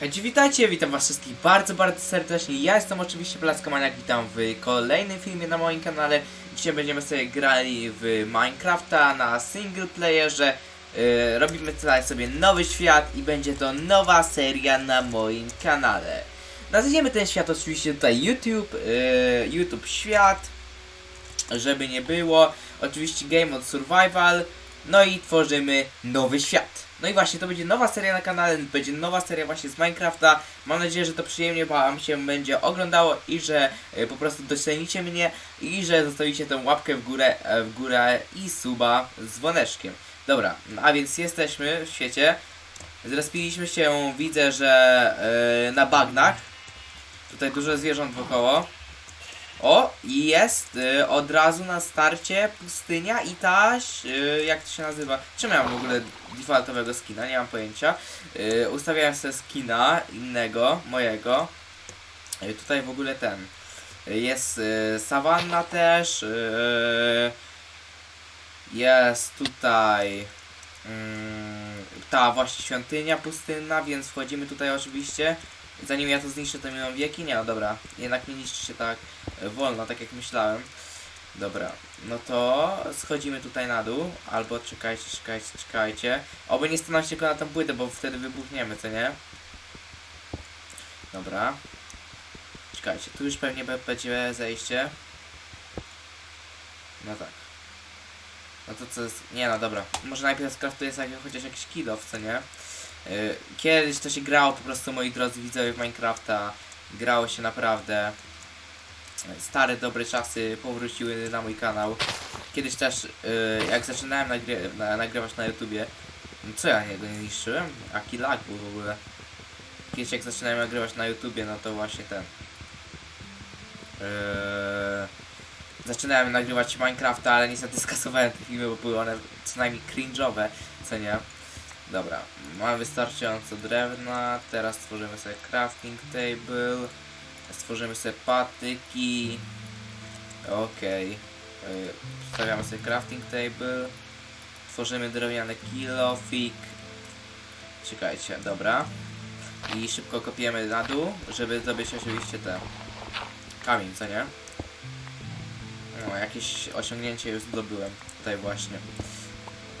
Hej, witajcie, witam was wszystkich bardzo, bardzo serdecznie. Ja jestem oczywiście Plackomaniak, witam w kolejnym filmie na moim kanale. Dzisiaj będziemy sobie grali w Minecrafta na single playerze. Yy, robimy tutaj sobie nowy świat i będzie to nowa seria na moim kanale. Nazwiemy ten świat oczywiście tutaj YouTube, yy, YouTube świat, żeby nie było. Oczywiście Game of Survival, no i tworzymy nowy świat. No i właśnie, to będzie nowa seria na kanale, będzie nowa seria właśnie z Minecrafta. Mam nadzieję, że to przyjemnie Wam się będzie oglądało i że e, po prostu docenicie mnie i że zostawicie tę łapkę w górę, e, w górę i suba z dzwoneczkiem. Dobra, no a więc jesteśmy w świecie. Zrespiliśmy się, widzę, że e, na bagnach. Tutaj dużo zwierząt wokoło. O, i jest y, od razu na starcie pustynia i taś, y, jak to się nazywa? Czemu ja mam w ogóle defaultowego skina? Nie mam pojęcia. Y, ustawiałem sobie skina innego, mojego. Y, tutaj w ogóle ten. Y, jest y, sawanna też. Y, jest tutaj mm, ta właśnie świątynia pustynna, więc wchodzimy tutaj oczywiście. Zanim ja to zniszczę, to miną wieki? Nie, no dobra. Jednak nie niszczy się tak e, wolno, tak jak myślałem. Dobra, no to schodzimy tutaj na dół. Albo czekajcie, czekajcie, czekajcie. Oby nie stanąć tylko na tą płytę, bo wtedy wybuchniemy, co nie? Dobra. Czekajcie, tu już pewnie będzie zejście. No tak. No to co jest... Nie no, dobra. Może najpierw skraftuję sobie chociaż jakiś kill co nie? Y, Kiedyś to się grało po prostu, moi drodzy widzowie, w Minecrafta. Grało się naprawdę. Stare, dobre czasy powróciły na mój kanał. Kiedyś też, y, jak zaczynałem nagry na, nagrywać na YouTubie, no co ja niego nie niszczyłem? Aki lag był w ogóle. Kiedyś jak zaczynałem nagrywać na YouTubie, no to właśnie ten. Yy, zaczynałem nagrywać Minecrafta, ale niestety skasowałem te filmy, bo były one co najmniej cringe'owe, co nie? Dobra, mamy wystarczająco drewna, teraz stworzymy sobie crafting table, stworzymy sobie patyki, okej, okay. stawiamy sobie crafting table, tworzymy drewniany kilofik, czekajcie, dobra, i szybko kopiemy na dół, żeby zdobyć oczywiście te kamień, co nie? No, jakieś osiągnięcie już zdobyłem tutaj właśnie.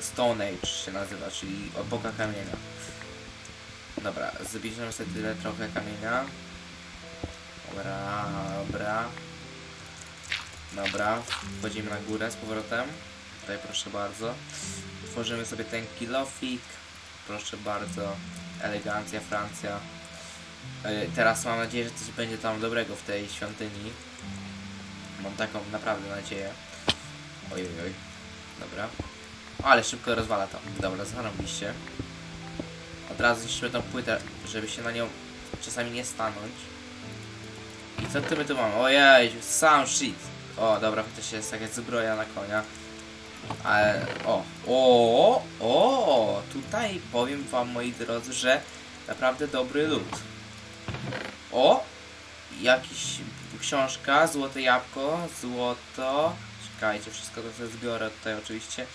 Stone Age się nazywa, czyli epoka kamienia. Dobra, zbierzemy sobie tyle trochę kamienia. Dobra, dobra. Dobra, wchodzimy na górę z powrotem. Tutaj proszę bardzo. Tworzymy sobie ten kilofik. Proszę bardzo. Elegancja, Francja. E, Teraz mam nadzieję, że coś będzie tam dobrego w tej świątyni. Mam taką naprawdę nadzieję. Oj, oj, oj. Dobra. Ale szybko rozwala to. Dobra, zarobiście. Od razu zniszczymy tą płytę, żeby się na nią czasami nie stanąć. I co ty my tu mamy? Ojej, sam shit. O, dobra, chociaż jest jakaś zbroja na konia. Ale, o, o, o, tutaj powiem wam, moi drodzy, że naprawdę dobry lód. O, jakiś książka, złote jabłko, złoto. Czekajcie, wszystko to sobie zbiorę tutaj oczywiście.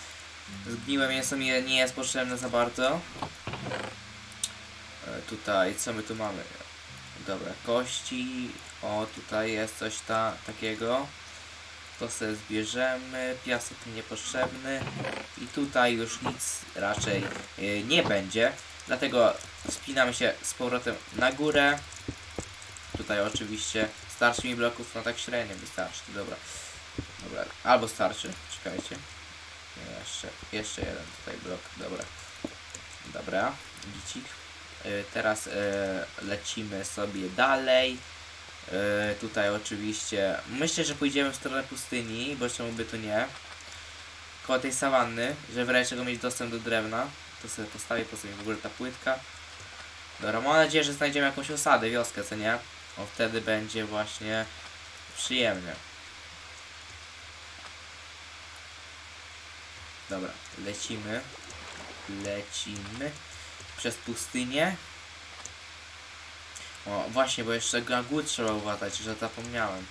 Zgniłe mięso mi nie jest potrzebne za bardzo. E, tutaj, co my tu mamy? Dobra, kości. O, tutaj jest coś ta, takiego. To sobie zbierzemy. Piasek niepotrzebny. I tutaj już nic raczej e, nie będzie. Dlatego wspinamy się z powrotem na górę. Tutaj oczywiście starczy mi bloków, no tak średnio wystarczy. Dobra. Dobra, albo starczy. Czekajcie. Jeszcze, jeszcze jeden tutaj blok, dobra. Dobra, gicik. Y, teraz y, lecimy sobie dalej. Y, tutaj oczywiście, myślę, że pójdziemy w stronę pustyni, bo czemu by tu nie. Koło tej sawanny, żeby w razie czego mieć dostęp do drewna. To sobie postawię, po sobie w ogóle ta płytka. Dobra, mam nadzieję, że znajdziemy jakąś osadę, wioskę, co nie? O, wtedy będzie właśnie przyjemnie. Dobra, lecimy. Lecimy przez pustynię. O, właśnie, bo jeszcze na trzeba uważać, że zapomniałem.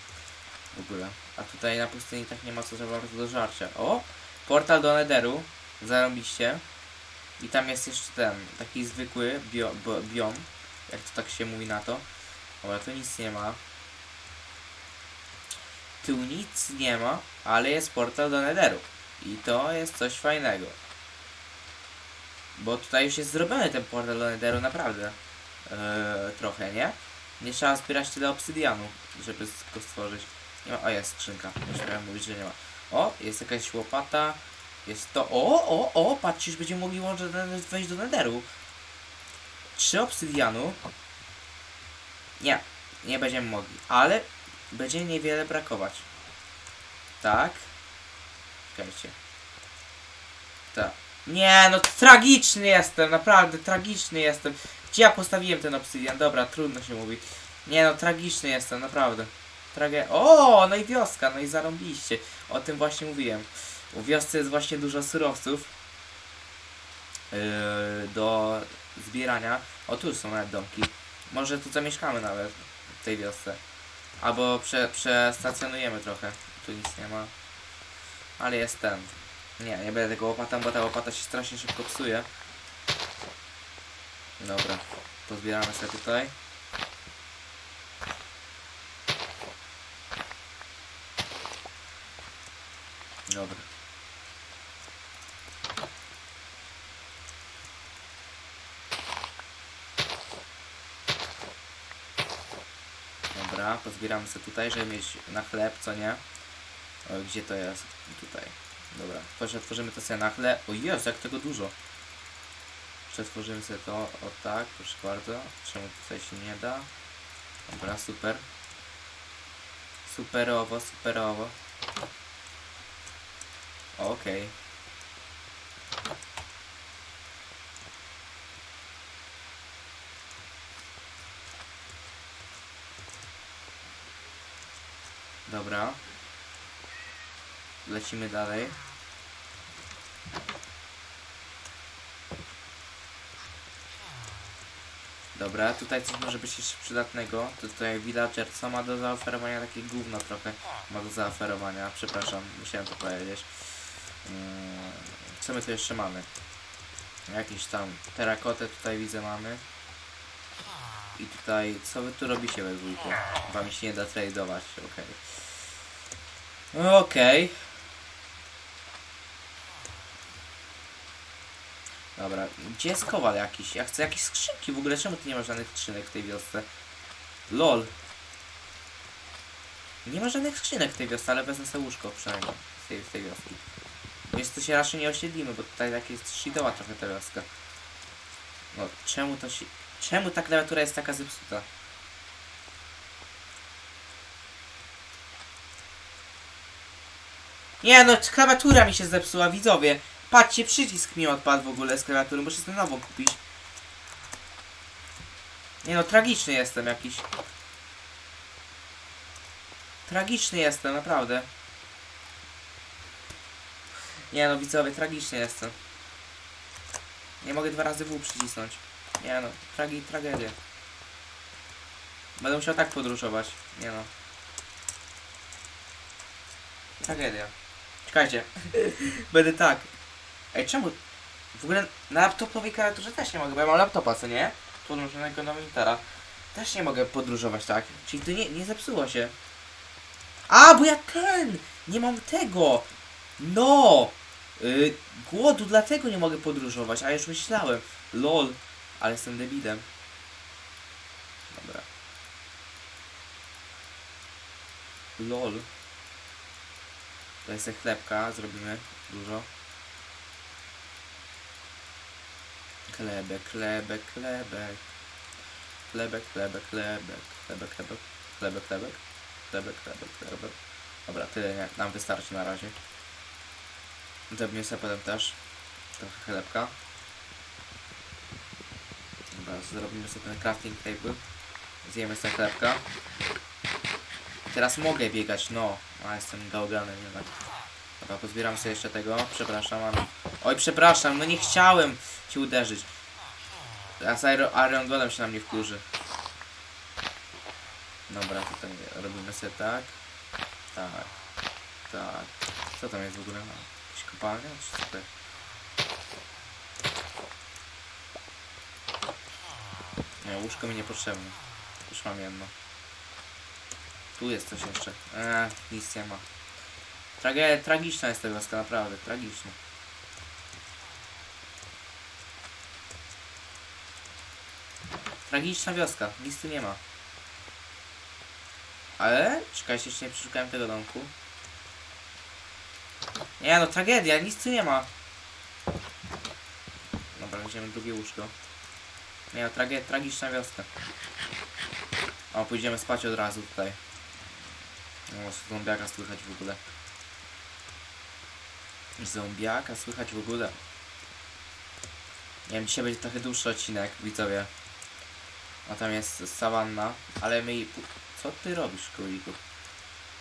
W ogóle. A tutaj na pustyni tak nie ma co za bardzo do żarcia. O! Portal do Netheru. Zarobiście. I tam jest jeszcze ten, taki zwykły bio, biom. jak to tak się mówi na to. Dobra, tu nic nie ma. Tu nic nie ma, ale jest portal do Netheru. I to jest coś fajnego. Bo tutaj już jest zrobiony ten portal do Netheru naprawdę. Eee, trochę, nie? Nie trzeba zbierać tyle obsydianu, żeby go stworzyć. Nie ma. O, jest skrzynka. Już miałem mówić, że nie ma. O, jest jakaś łopata. Jest to. O, o, o, patrzcie, już będziemy mogli może wejść do Netheru. Trzy obsydianu. Nie, nie będziemy mogli, ale będzie niewiele brakować. Tak. Czekajcie. Tak. Nie, no tragiczny jestem, naprawdę tragiczny jestem. Gdzie ja postawiłem ten obsydian? Dobra, trudno się mówi. Nie no, tragiczny jestem, naprawdę. Trage... O, no i wioska, no i zarąbiście. O tym właśnie mówiłem. U wiosce jest właśnie dużo surowców yy, do zbierania. O, tu są nawet domki. Może tu zamieszkamy nawet w tej wiosce. Albo prze, przestacjonujemy trochę. Tu nic nie ma. Ale jest ten. Nie, nie będę tego łopatą, bo ta łopata się strasznie szybko psuje. Dobra, pozbieramy sobie tutaj. Dobra. Dobra, pozbieramy sobie tutaj, żeby mieć na chleb, co nie? O, gdzie to jest? Tutaj. Dobra, przetworzymy to sobie na chleb. O Jezu, jak tego dużo. Przetworzymy sobie to, o tak, proszę bardzo. Czemu tutaj się nie da? Dobra, super. Superowo, superowo. Okej. Dobra. Lecimy dalej. Dobra, tutaj coś może być jeszcze przydatnego. To tutaj villager, co ma do zaoferowania? Takie gówno trochę ma do zaoferowania. Przepraszam, musiałem to powiedzieć. Mm, Co my tu jeszcze mamy? Jakieś tam terakotę tutaj widzę mamy. I tutaj, co wy tu robicie we dwójkę? Wam się nie da tradeować, okej. Okej. Dobra, gdzie jest kowal jakiś? Ja chcę jakieś skrzynki w ogóle, czemu tu nie ma żadnych skrzynek w tej wiosce? LOL. Nie ma żadnych skrzynek w tej wiosce, ale wezmę sobie łóżko przynajmniej z tej, z tej wioski. Bo jest to się raczej nie osiedlimy, bo tutaj tak jest shidowa trochę ta wioska. No, czemu to się... Czemu ta klawiatura jest taka zepsuta? Nie no, klawiatura mi się zepsuła, widzowie. Patrzcie, przycisk mi odpadł w ogóle z klawiatury, muszę sobie nową kupić. Nie no, tragiczny jestem jakiś. Tragiczny jestem, naprawdę. Nie no, widzowie, tragiczny jestem. Nie mogę dwa razy W przycisnąć. Nie no, tragi, tragedia. Będę musiał tak podróżować. Nie no. Tragedia. Czekajcie. Będę tak. Ej, czemu? W ogóle na laptopowej klawiaturze też nie mogę, bo ja mam laptopa, co nie? Podłączonego do monitora. Też nie mogę podróżować, tak? Czyli to nie, nie zepsuło się. A, bo ja ten! Nie mam tego! No! Yy, głodu, dlatego nie mogę podróżować, a już myślałem. LOL. Ale jestem debilem. Dobra. LOL. To jest chlebka, zrobimy dużo. Chlebek, chlebek, chlebek. Chlebek, chlebek, chlebek. Chlebek, chlebek. Chlebek, chlebek. Chlebek, chlebek, chlebek. Dobra, tyle nam wystarczy na razie. Zrobimy sobie potem też trochę chlebka. Dobra, zrobimy sobie ten crafting table. Zjemy sobie chlebka. Teraz mogę biegać, no. A jestem gałgany, nie tak. Dobra, pozbieram sobie jeszcze tego. Przepraszam. Oj, przepraszam, no nie chciałem ci uderzyć. Teraz Iron, Golem się na mnie wkurzy. Dobra, tutaj robimy sobie tak. Tak. Tak. Co tam jest w ogóle? Jakieś kopalnia? Czy co? Nie łóżko mi niepotrzebne. Już mam jedno. Tu jest coś jeszcze. Eee, nic nie ma. Tragiczna jest ta wioska, naprawdę, tragiczna. Tragiczna wioska, nic nie ma. Ale, czekajcie, jeszcze nie przeszukałem tego domku. Nie no, tragedia, nic nie ma. Dobra, weźmiemy drugie łóżko. Nie no, trage tragiczna wioska. O, pójdziemy spać od razu tutaj. No, zombiaka słychać w ogóle. Zombiaka słychać w ogóle. Nie wiem, dzisiaj będzie trochę dłuższy odcinek, widzowie. A tam jest sawanna, ale my... Co ty robisz, króliku?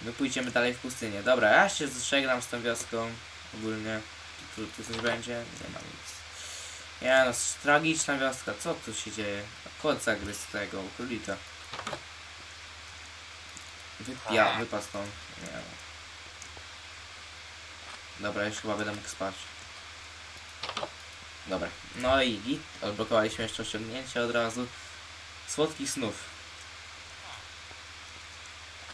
My pójdziemy dalej w pustynię. Dobra, ja się żegnam z tą wioską. Ogólnie. Tu, tu, coś będzie? Nie ma nic. Nie no, tragiczna wioska. Co tu się dzieje? Kot zagryzł tego królika. Wypia, wypadł stąd. Nie no. Dobra, już chyba będę mógł spać. Dobra. No i git. Odblokowaliśmy jeszcze osiągnięcie od razu. Słodkich snów.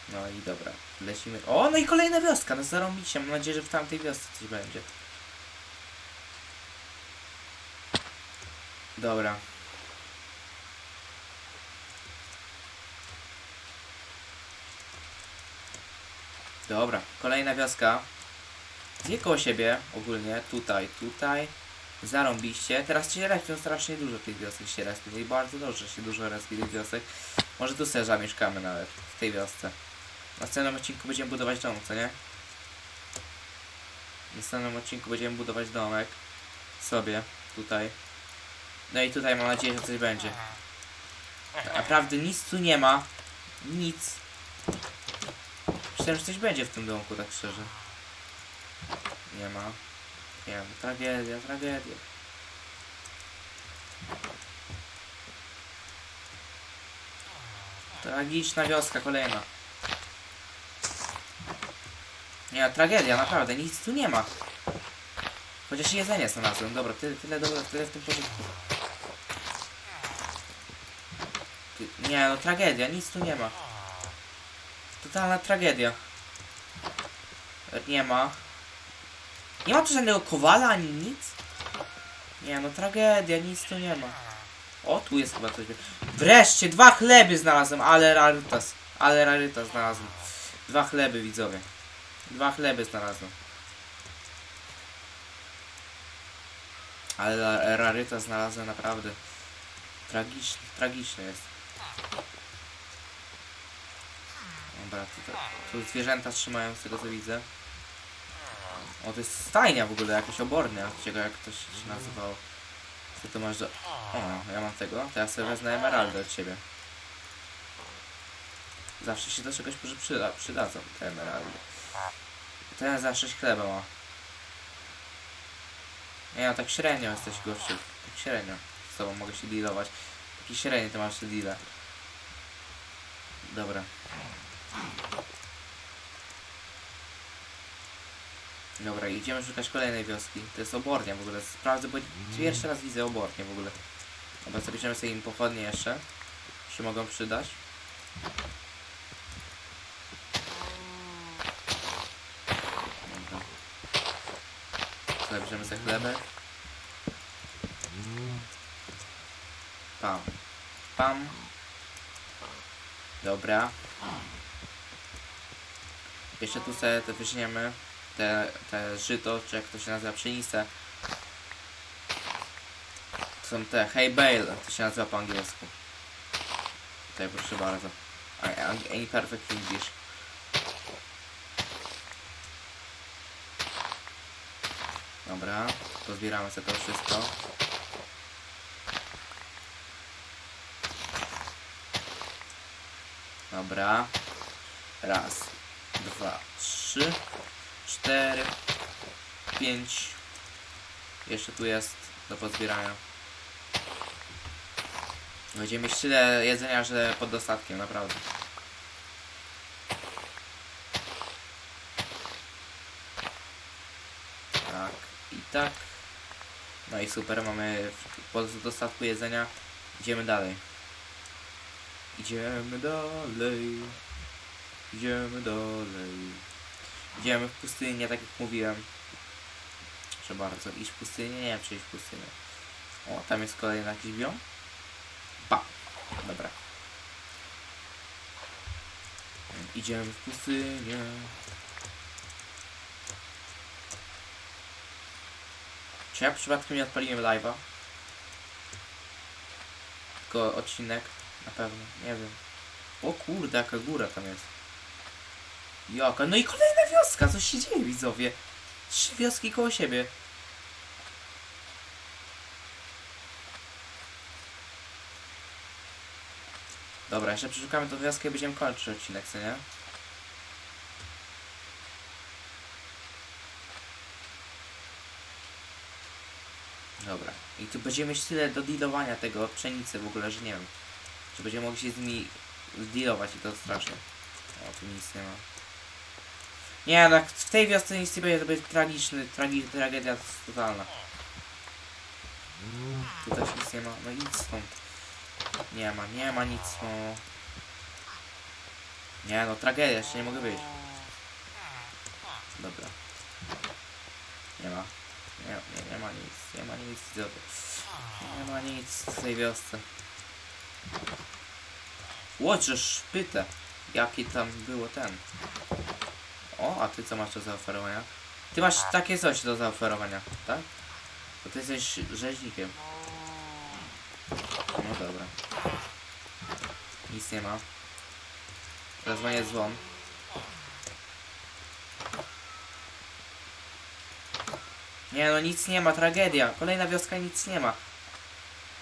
No i dobra. Lecimy. O, no i kolejna wioska. No zarąbicie. Mam nadzieję, że w tamtej wiosce coś będzie. Dobra. Dobra, kolejna wioska. Dwie koło siebie, ogólnie, tutaj, tutaj. Zarąbiście. Teraz się respią strasznie dużo tych wiosek się respią. I bardzo dobrze się dużo respi tych wiosek. Może tu sobie zamieszkamy nawet, w tej wiosce. Na następnym odcinku będziemy budować dom, co nie? W następnym odcinku będziemy budować domek. Sobie, tutaj. No i tutaj mam nadzieję, że coś będzie. Naprawdę nic tu nie ma. Nic. Myślałem, że coś będzie w tym domku, tak szczerze. Nie ma. Wiem, tragedia, tragedia. Tragiczna wioska kolejna. Nie, tragedia, naprawdę, nic tu nie ma. Chociaż jedzenie znalazłem, dobra, tyle, tyle, dobra, tyle w tym porządku. Nie, no tragedia, nic tu nie ma. Totalna tragedia. Nie ma. Nie ma tu żadnego kowala ani nic? Nie no, tragedia, nic tu nie ma. O, tu jest chyba coś. Wreszcie, dwa chleby znalazłem, ale rarytas. Ale rarytas znalazłem. Dwa chleby, widzowie. Dwa chleby znalazłem. Ale ra- rarytas znalazłem naprawdę. Tragiczny, tragiczny jest. Dobra, tutaj, tu zwierzęta trzymają z tego co widzę. O, to jest stajnia w ogóle, jakaś obornia, czego jak to się nazywało. Co tu masz do... O, ja mam tego, to ja sobie wezmę emeraldę od ciebie. Zawsze się do czegoś przyda, przydadzą te emeraldy. Ten za 6 chleba ma. Nie no, tak średnio jesteś gościu. Tak średnio. Z tobą mogę się dealować. Taki średni to masz te deale. Dobra. Dobra, idziemy szukać kolejnej wioski. To jest obornia w ogóle. Sprawdzę, bo pierwszy raz widzę obornię w ogóle. Dobra, zabierzemy sobie im pochodnie jeszcze. Się mogą przydać. Dobra. Zabierzemy sobie chlebek. Pam. Pam. Dobra. Jeszcze tu sobie te weźmiemy te, te żyto, czy jak to się nazywa, pszenicę. To są te hay bale, to się nazywa po angielsku. Tutaj proszę bardzo. Any perfect English. Dobra, pozbieramy sobie to wszystko. Dobra. Raz, dwa, trzy, cztery, pięć. Jeszcze tu jest do pozbierania. Będziemy mieć tyle jedzenia, że pod dostatkiem, naprawdę. Tak i tak. No i super, mamy w- po dostatku jedzenia. Idziemy dalej. Idziemy dalej. Idziemy dalej. Idziemy w pustynię, tak jak mówiłem. Proszę bardzo, iść w pustynię? Nie iść w pustynię. O, tam jest kolejny jakiś. Pa! Dobra. Idziemy w pustynię. Czy ja przypadkiem nie odpaliłem live'a? Tylko odcinek? Na pewno, nie wiem. O kurde, jaka góra tam jest. Jaka, no i kolejna wioska, co się dzieje widzowie? Trzy wioski koło siebie. Dobra, jeszcze przeszukamy tą wioskę i będziemy kończyć odcinek, co nie? Dobra. I tu będziemy mieć tyle do dealowania tego pszenicy w ogóle, że nie wiem. Czy będziemy mogli się z nimi dealować i to strasznie. O, tu nic nie ma. Nie, tak w tej wiosce nic nie będzie, to będzie tragiczny, tragi, tragedia totalna. Tu też nic nie ma, no idź stąd. Nie ma, nie ma nic, no. Nie no, tragedia, jeszcze nie mogę wyjść. Dobra. Nie ma. Nie, nie, nie ma nic, nie ma nic, dobra. Nie ma nic w tej wiosce. Łocze szpytę. Jaki tam było ten. O, a ty co masz do zaoferowania? Ty masz takie coś do zaoferowania, tak? To ty jesteś rzeźnikiem. No dobra. Nic nie ma. Zadzwonię dzwon. Nie no, nic nie ma, tragedia. Kolejna wioska, nic nie ma.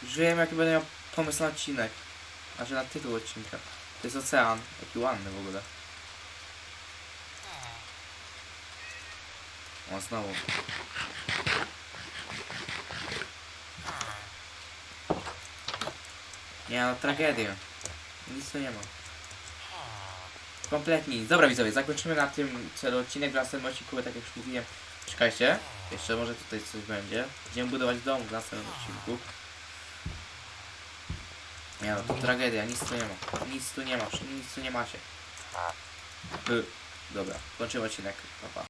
Już wiem jaki będę miał pomysł na odcinek. Znaczy na tytuł odcinka. To jest ocean. Jaki ładny w ogóle. O, znowu. Nie no, tragedia. Nic tu nie ma. Kompletnie nic. Dobra widzowie, zakończymy na tym celu odcinek. W następnym odcinku, tak jak już mówiłem, czekajcie. Jeszcze może tutaj coś będzie. Będziemy budować dom w następnym odcinku. Nie no, to tragedia, nic tu nie ma. Nic tu nie ma, nic tu nie macie. Y, Dobra, kończymy odcinek. Pa, pa.